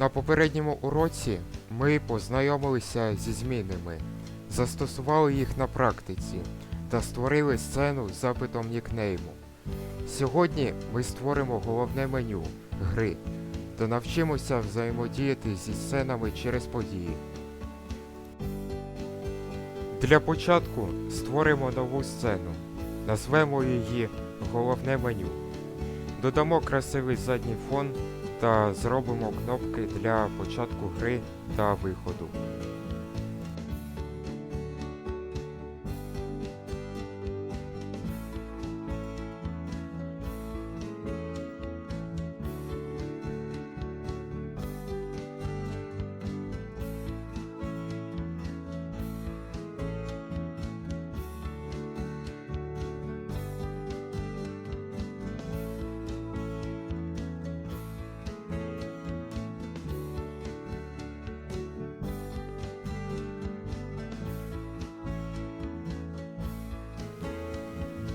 На попередньому уроці ми познайомилися зі змінами, застосували їх на практиці та створили сцену з запитом нікнейму. Сьогодні ми створимо головне меню гри та навчимося взаємодіяти зі сценами через події. Для початку створимо нову сцену, назвемо її Головне меню. Додамо красивий задній фон та зробимо кнопки для початку гри та виходу.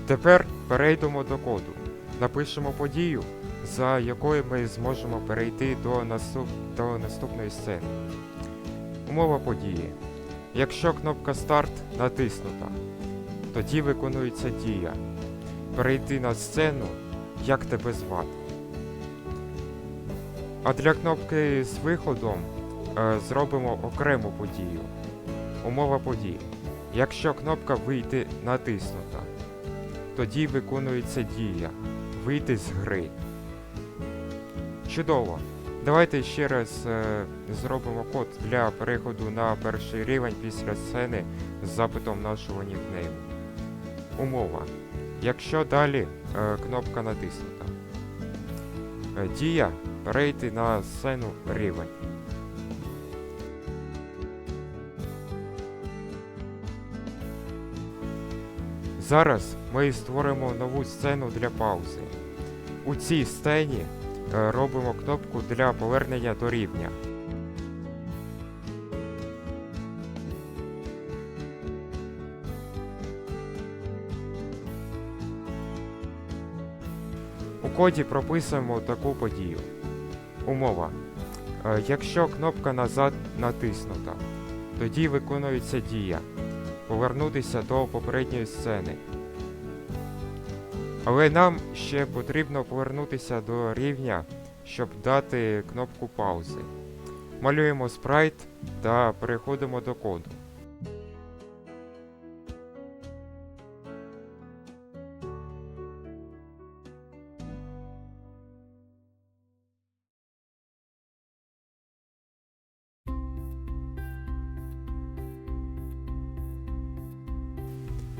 Тепер перейдемо до коду. Напишемо подію, за якою ми зможемо перейти до, наступ... до наступної сцени. Умова події. Якщо кнопка Старт натиснута, тоді виконується дія. Перейти на сцену, як тебе звати. А для кнопки з виходом е, зробимо окрему подію. Умова події. Якщо кнопка Вийти натиснута, тоді виконується дія вийти з гри. Чудово! Давайте ще раз е, зробимо код для переходу на перший рівень після сцени з запитом нашого нікнейму. Умова. Якщо далі е, кнопка натиснута. Е, дія перейти на сцену рівень. Зараз ми створимо нову сцену для паузи. У цій сцені е, робимо кнопку для повернення до рівня. У коді прописуємо таку подію. Умова. Е, Якщо кнопка назад натиснута, тоді виконується дія повернутися до попередньої сцени. Але нам ще потрібно повернутися до рівня, щоб дати кнопку паузи. Малюємо спрайт та переходимо до коду.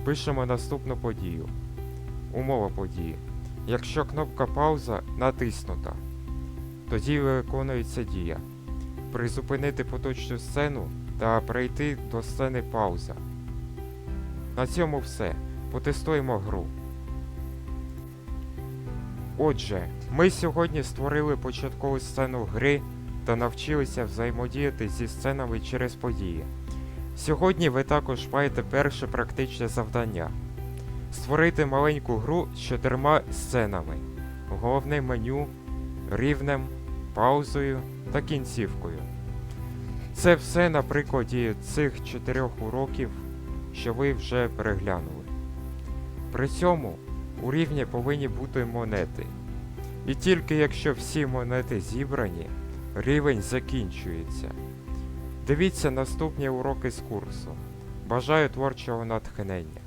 Пишемо наступну подію. Умова події. Якщо кнопка пауза натиснута, тоді виконується дія. Призупинити поточну сцену та перейти до сцени пауза. На цьому все. Потестуємо гру. Отже, ми сьогодні створили початкову сцену гри та навчилися взаємодіяти зі сценами через події. Сьогодні ви також маєте перше практичне завдання створити маленьку гру з чотирма сценами: головним меню, рівнем, паузою та кінцівкою. Це все на прикладі цих чотирьох уроків, що ви вже переглянули. При цьому у рівні повинні бути монети. І тільки якщо всі монети зібрані, рівень закінчується. Дивіться наступні уроки з курсу. Бажаю творчого натхнення.